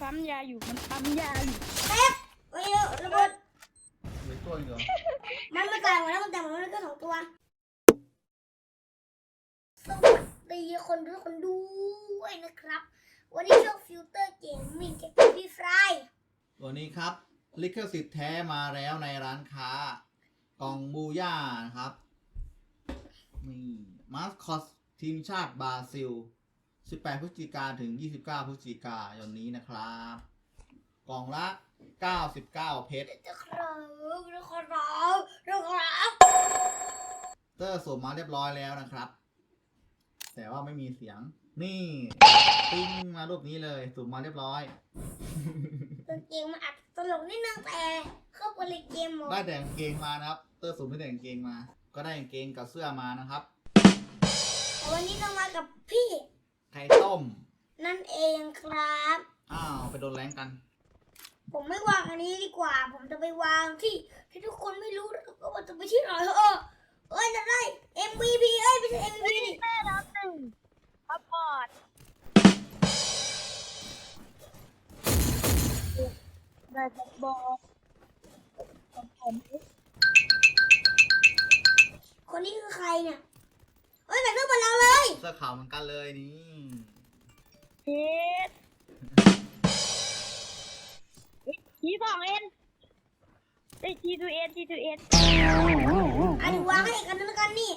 ปั๊มยาอยู่มันปั๊มยาอยู่เป๊ะเอ้ยระเบิดมีตัวอีกเหรอมันไม่ตายหมดแล้วมันแต่หมดแล้วก็สองตัวสวัสดีคนดูคนดูด้วยนะครับ วันนี้ช่องฟิลเตอร์เกมมิ่งเก็บพี่ฟรายตัวนี้ครับลิขสิทธิ์แท้มาแล้วในร้านค้า กล่องบูย่านะครับนี่มาสคอตทีมชาติบราซิล 18 พฤศจิกาถึง 29 พฤศจิกายนนี้นะครับ กล่องละ 99 เพชรจะครับนะครับนะครับเตอร์สวมมาเรียบร้อยแล้วนะครับ แต่ว่าไม่มีเสียง นี่ติ้งมารูปนี้เลยสวมมาเรียบร้อย กางเกงมันอัดตลกนิดนึงแต่เข้าไปเลยเกมหมดได้แต่กางเกงมานะครับ เตอร์สวมไม่ได้แต่กางเกงมา ก็ได้กางเกงกับเสื้อมานะครับ แต่วันนี้เรามากับพี่ ไข่ต้ม นั่นเองครับ อ้าวไปโดนแรงกัน ผมไม่วางอันนี้ดีกว่า ผมจะไปวางที่ที่ทุกคนไม่รู้แล้วก็ว่าจะไปที่ไหนเออเอ้ยจะได้ MVP เอ้ยไม่ใช่ MVP นี่แม่น้ำหนึ่งพับบอร์ดได้พับบอร์ดผมคนนี้คือใครเนี่ย เอ้ยแต่งเรื่องเหมือนเราเลยเสื้อขาวเหมือนกันเลยนี่เพชรทีสองเอ็นไอ้ทีทูเอ็นทีทูเอ็นอันนี้วางให้อีกอันนึงแล้วกันนี่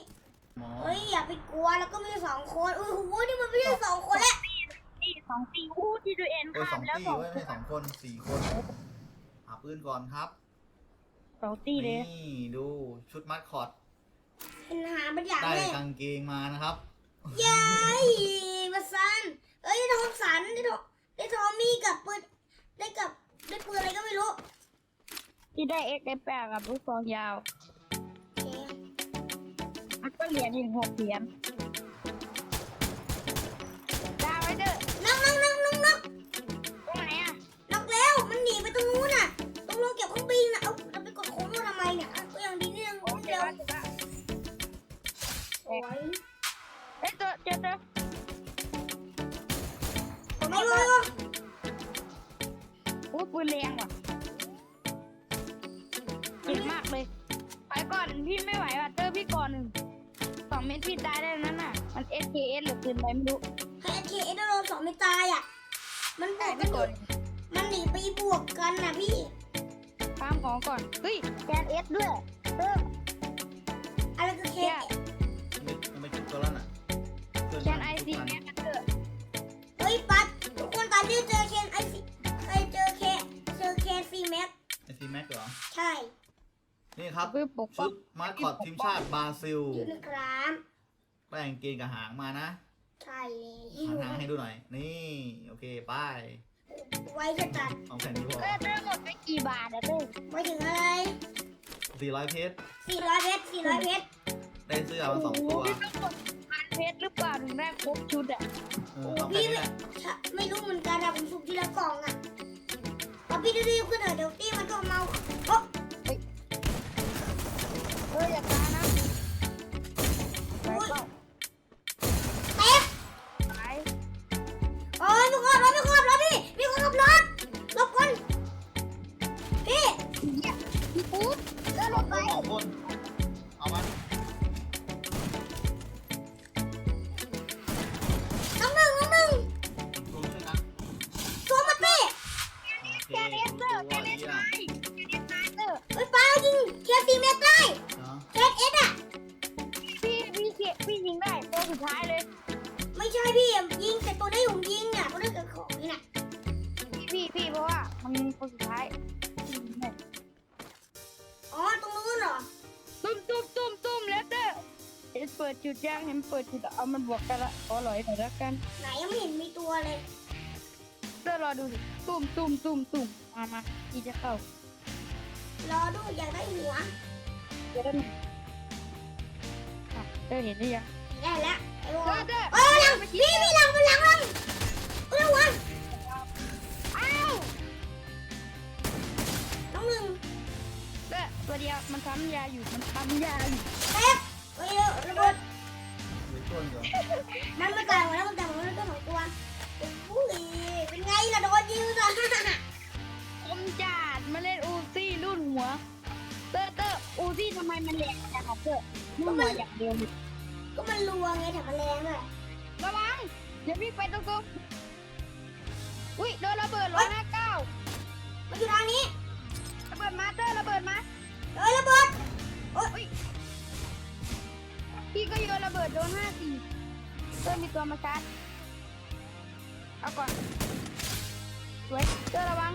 หมอเฮ้ยอย่าไปกลัวแล้วก็มีสองคนอุ้ยโหนี่มันไม่ใช่สองคนแล้วตีสองตีอู้ทีทูเอ็นเออขาสอดงแล้วตีสองเว้ยไม่สองคนสี่คนหาปืนก่อนครับสองตีเลยนี่ดูชุดมัดคอต เห็นหาเป็นอย่างได้เลยกางเกงมานะครับยายมาซันเอ้ยได้ทองสันได้ทองได้ทอมมี่กับปืนได้กับได้ปืนอะไรก็ไม่รู้ที่ได้เอ็กได้แปดกับลูกซองยาวโอเคมันก็เหรียญอีกหกเหรียญ พี่ไม่ไหวว่ะเจอพี่ก่อนหนึ่งสองเม็ดพี่ตายได้นั่นน่ะ มัน SKS หรือปืนอะไรไม่รู้ให้เคเอสโดนสองไม่ตายอะ มันบวกกัไม่นอกยู่ดมันหนีไปบวกกันน่ะพี่ ฟาร์มของก่อน เฮ้ยแกนเอสด้วยเอออะไรคือเคแกไม่ไม่คิดตัวแล้วน่ะเพื่แกนมาไอซีทุกแกอันนมันเถอะ นี่ครับเพื่อปกป้ชุองดมัดคอตทีมชาติบราซิลอยู่นะครับได้กางเกงกับหางมานะใช่หาหางให้ดูหน่อย นี่ โอเคไป้ายไว้จะตัดสองแผ่นนี้พอเออเจอหมดไปกี่บาทอะเต้ไว้ถึงอะไรสี่ร้อยเพชร400เพชร400เพชรได้เสื้อมาสองตัว พี่ต้องกดพันเพชรหรือเปล่าถึงได้ครบชุดอะเออสองแผ่นนี้แหละถ้าไม่รู้เหมือนกันอะผมสุ่มทีละกล่องอะเอาพี่รีบๆขึ้นเถอะเดี๋ยวตี้มันก็เมาโอ๊ะ เอออย่าตายนะไปเปล่าเต็มไปโอ้ยมีคนรถมีคนรถพี่มีคนขับรถรบกวนพี่เนี่ยพี่ปุ๊บเดินสรองไปสองคนเอามาน้องหนึ่งน้องหนึ่งรวมช่วยกันตัวมาเต้แกเอสเตอร์แกเอสไนแกเอสไนเตอร์เฮ้ยป้ายิงเคลียร์สี่เมตรได้ เนาะเคสเอสอะพี่พี่เขียพี่ยิงได้ตัวสุดท้ายเลย ไม่ใช่พี่อะยิงแต่ตัวได้ผมยิงอะตัวได้เกิดของนี่น่ะพี่พี่พี่เพราะว่ามันมีคนสุดท้ายพี่ยิงได้อ๋อตรงนู้นเหรอตุ้มตุ้มตุ้มตุ้มแล้วเตอร์เห็นเปิดจุดย่างเห็นเปิดจุดเอามันบวกกันละขอหลอยหน่อยละกัน ไหนยังไม่เห็นมีตัวเลยเตอร์รอดูสิตุ้มตุ้มตุ้มตุ้มมามาพี่จะเข้ารอดูอยากได้หัว เดี๋ยวได้ไหม อะเตอร์เห็นหรือยังได้แล้วไอ้วเตออร์เตอร์เอ้ยหลังพี่พี่หลังมันหลังหลังเอ้ยวันอ้าวน้องหนึ่งเตอร์ตัวเดียวมันทำยาอยู่มันทำยาอยู่เป๊ะเฮ้ยระเบิดมีตัวเหรอมันไม่ตายหมดแล้วมันแต่หมดแล้วก็สองตัวอุ้ยเป็นไงล่ะโดนยิงซะอมจัดมาเล่นอูซี่รุ่นหัวเตอร์เตอร์อูซี่ทำไมมันแหลกจังอะเตอร์ รุ่นหัวอย่างเดียวเลยก็มันรัวไงแถมมันแรงด้วยระวังอย่าพี่งไปตรงๆอุ้ยโดนระเบิดร้อยห้าเก้ามันอยู่ทางนี้ระเบิดมาเตอร์ระเบิดมาเอ้ยระเบิดพี่ก็โยนระเบิดโดนห้าสี่เตอร์มีตัวมาชาร์จเอาก่อนสวยเตอร์ระวัง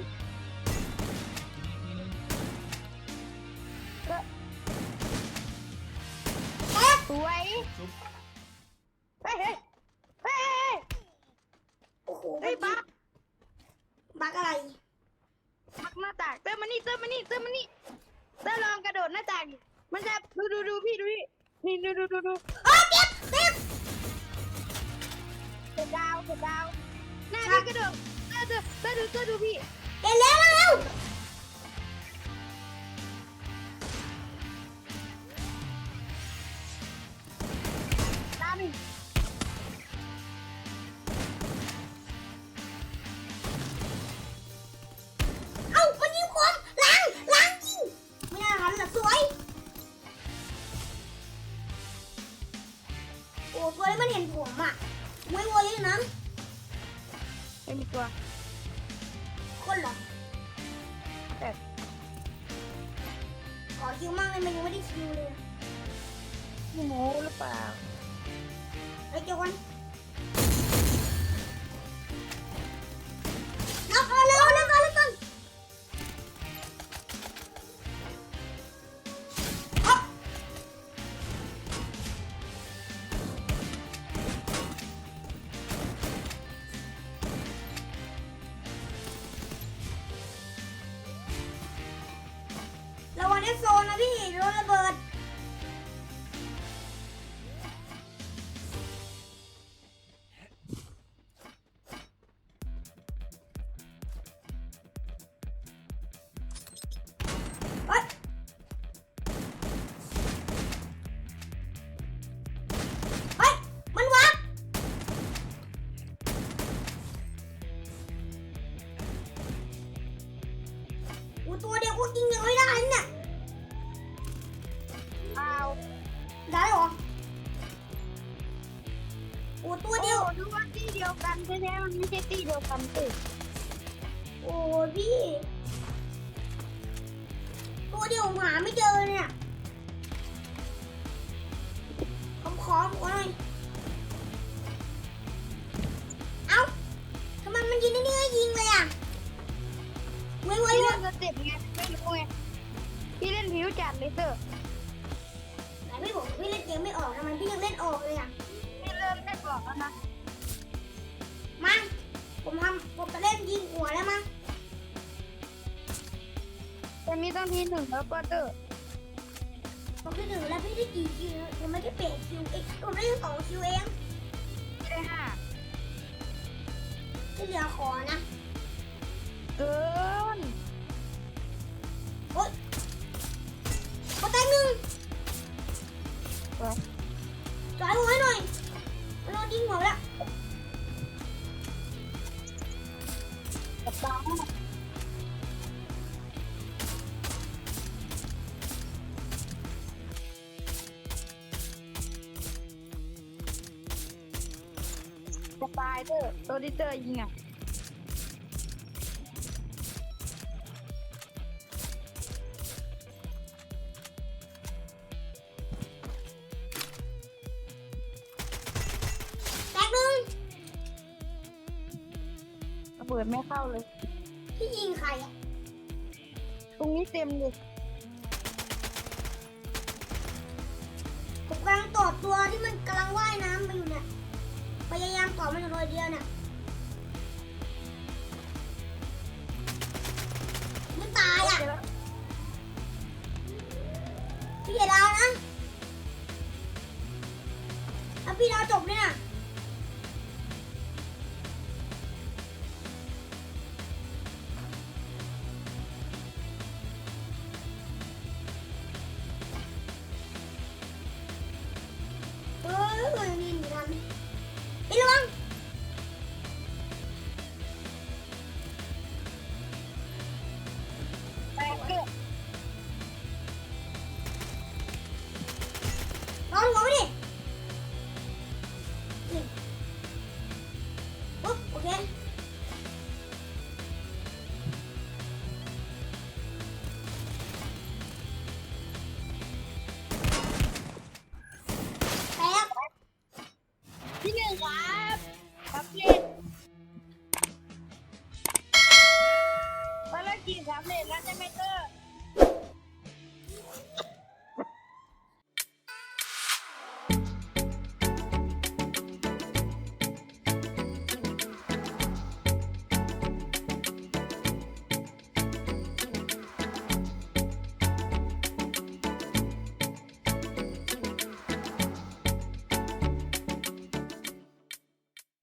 สวยชุบเฮ้ยเฮ้ยเฮ้ยเฮ้ยโอ้โหเฮ้ยบักบักอะไรบักหน้าต่างเตอร์มานี่เตอร์มานี่เตอร์มานี่เตอร์ลองกระโดดหน้าต่างดิมันจะดูดูดูพี่ดูพี่นี่ดูดูดูดูเอ้ยเจ็บเจ็บเกิดดาวเกิดดาวหน้าพี่กระโดดเตอร์เตอร์เตอร์ดูเตอร์ดูพี่เห็นแล้วเร็ว ตัว คนเหรอเอ๊ะขอคิวมากเลยมันยังไม่ได้คิวเลยพี่โมหรือเปล่า ไอ้เจ้าวัน ตัวเดียวก็กินยังไม่ได้เนี่ยอ้าวได้เหรออูตัวเดียวโอ้ดูว่าที่เดียวกันแท้ๆมันไม่ใช่ที่เดียวกันสิโอ้พี่ ตัวเดียวผมหาไม่เจอเนี่ยผมขอผมขอหน่อย เล่นผิวจัดเลยเตอร์ไหนพี่บอกพี่เล่นเกมไม่ออกทำไมพี่ยังเล่นออกเลยอะพี่เริ่มเล่นบอกแล้วนะมาผมทำผมจะเล่นยิงหัวแล้วมั้งแต่มีต้องทีหนึ่งแล้วก็เตอร์ผมไปถึงแล้วพี่ได้กี่คิวยังไม่ได้เปดคิวเองผมได้แค่สองคิวเองไม่ได้ห้าที่เหลือขอนะเกิน จะตายเตอร์ตัวที่เตอยิงอะแตงหนึ่งระเบิดไม่เข้าเลย พี่ยิงใครอะตรงนี้เต็มเลยผมกำลังตอบตัวที่มันกำลังว่ายน้ำไปอยู่เนี่ย ยายามตอบมันอยู่เลยเดียวเนี่ยไม่ตายอะพี่อย่าดาวนะถ้าพี่ดาวจบเนี่ยนะ